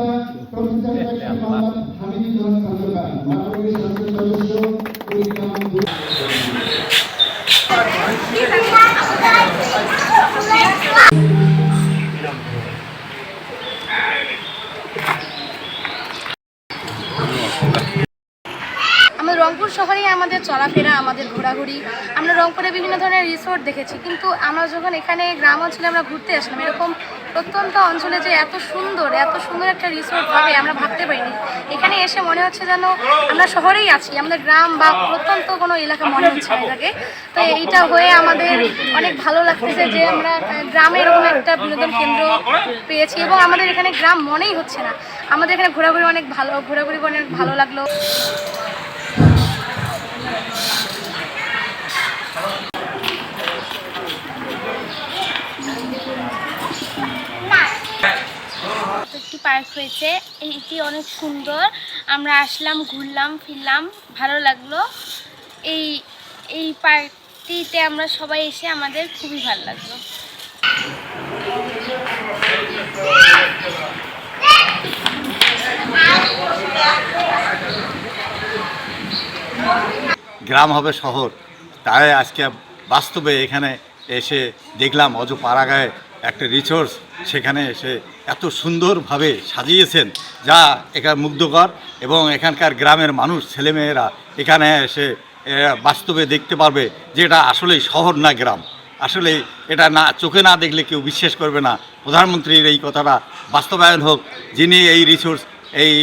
करता प्रमुखांच्या कामात हमी देऊन सांगता मानवी संसद सदस्य রংপুর শহরেই আমাদের চলাফেরা, আমাদের ঘোরাঘুরি। আমরা রংপুরে বিভিন্ন ধরনের রিসোর্ট দেখেছি, কিন্তু আমরা যখন এখানে গ্রাম অঞ্চলে আমরা ঘুরতে আসলাম, এরকম প্রত্যন্ত অঞ্চলে যে এত সুন্দর এত সুন্দর একটা রিসোর্ট হবে আমরা ভাবতে পারিনি। এখানে এসে মনে হচ্ছে যেন আমরা শহরেই আছি, আমাদের গ্রাম বা প্রত্যন্ত কোনো এলাকা মনে হচ্ছে এটাকে তো এইটা হয়ে আমাদের অনেক ভালো লাগতেছে যে আমরা গ্রামে এরকম একটা বিনোদন কেন্দ্র পেয়েছি এবং আমাদের এখানে গ্রাম মনেই হচ্ছে না। আমাদের এখানে ঘোরাঘুরি অনেক ভালো, ঘোরাঘুরি অনেক ভালো লাগল। পার্ক হয়েছে। এটি অনেক সুন্দর। আমরা আসলাম, ঘুরলাম, ফিরলাম। ভালো লাগল। এই এই পার্কটিতে আমরা সবাই এসে আমাদের খুবই ভালো লাগল। গ্রাম হবে শহর। তাই আজকে বাস্তবে এখানে এসে দেখলাম অজ পাড়াগায়ে একটা রিসোর্স সেখানে এসে এত সুন্দরভাবে সাজিয়েছেন যা এখানে মুগ্ধকর এবং এখানকার গ্রামের মানুষ, ছেলেমেয়েরা এখানে এসে বাস্তবে দেখতে পারবে যে এটা আসলেই শহর না গ্রাম। আসলে এটা না, চোখে না দেখলে কেউ বিশ্বাস করবে না। প্রধানমন্ত্রীর এই কথাটা বাস্তবায়ন হোক, যিনি এই রিসোর্স এই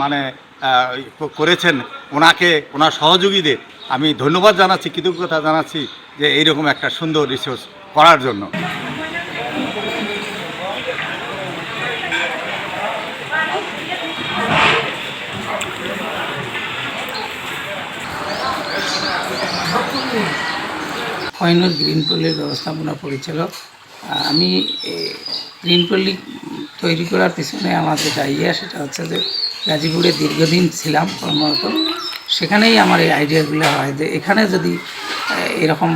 মানে করেছেন, ওনাকে, ওনার সহযোগীদের আমি ধন্যবাদ জানাচ্ছি, কৃতজ্ঞতা জানাচ্ছি যে এইরকম একটা সুন্দর রিসোর্স করার জন্য। কয়নুর গ্রিন পল্লীর ব্যবস্থাপনা পরিচালক। আমি গ্রিন পল্লী তৈরি করার পিছনে আমার যেটা ইয়ে সেটা হচ্ছে যে গাজীপুরে দীর্ঘদিন ছিলাম কর্মরত। সেখানেই আমার এই আইডিয়াগুলো হয় যে এখানে যদি এরকম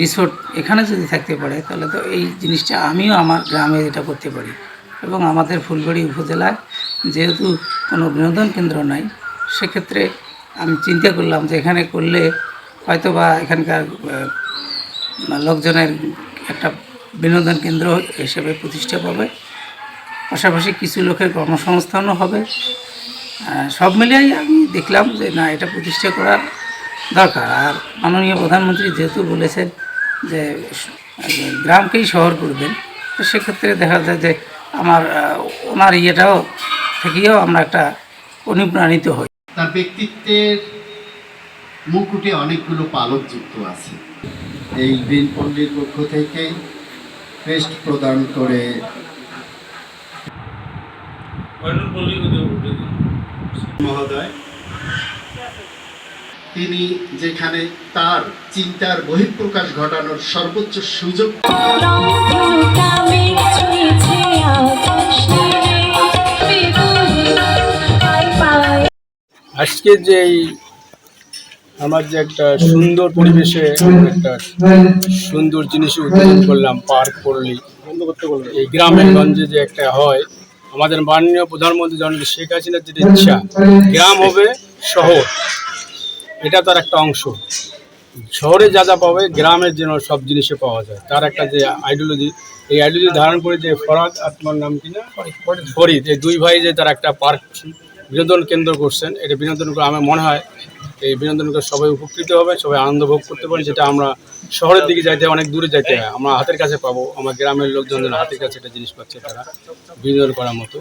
রিসোর্ট এখানে যদি থাকতে পারে, তাহলে তো এই জিনিসটা আমিও আমার গ্রামে এটা করতে পারি। এবং আমাদের ফুলবাড়ি উপজেলায় যেহেতু কোনো বিনোদন কেন্দ্র নাই, সেক্ষেত্রে আমি চিন্তা করলাম যে এখানে করলে হয়তো বা এখানকার লোকজনের একটা বিনোদন কেন্দ্র হিসেবে প্রতিষ্ঠা পাবে। পাশাপাশি কিছু লোকের কর্মসংস্থানও হবে। সব মিলিয়েই আমি দেখলাম যে না, এটা প্রতিষ্ঠা করার দরকার। আর মাননীয় প্রধানমন্ত্রী যেহেতু বলেছেন যে গ্রামকেই শহর করবেন, তো সেক্ষেত্রে দেখা যায় যে আমার ওনার ইয়েটাও থেকেও আমরা একটা অনুপ্রাণিত হই। তার ব্যক্তিত্বের মুকুটে অনেকগুলো পালক যুক্ত আছে। এই গ্রিন পল্লীর পক্ষ থেকে ক্রেস্ট প্রদান করে তিনি যেখানে তার চিন্তার বহিঃপ্রকাশ ঘটানোর সর্বোচ্চ সুযোগ আজকে যে আমার যে একটা সুন্দর পরিবেশে একটা সুন্দর জিনিস উদ্বোধন করলাম পার্ক করলি এই গ্রামের গঞ্জে যে একটা হয় আমাদের মাননীয় প্রধানমন্ত্রী জননেত্রী শেখ হাসিনার যেটা ইচ্ছা গ্রাম হবে শহর। এটা তার একটা অংশ। শহরে যা যা পাবে গ্রামের যেন সব জিনিসে পাওয়া যায়। তার একটা যে আইডিওলজি এই আইডিওলজি ধারণ করে যে ফরাদ আত্মার নাম কি না? ফরিদ এই দুই ভাই যে তার একটা পার্ক বিনোদন কেন্দ্র করছেন, এটা বিনোদন করে আমার মনে হয় এই বিনোদন করে সবাই উপকৃত হবে, সবাই আনন্দ ভোগ করতে পারে, যেটা আমরা শহরের দিকে যাইতে, অনেক দূরে যাইতে হয়। আমরা হাতের কাছে পাবো, আমার গ্রামের লোকজন হাতের কাছে একটা জিনিস পাচ্ছে তারা বিনোদন করার মতো।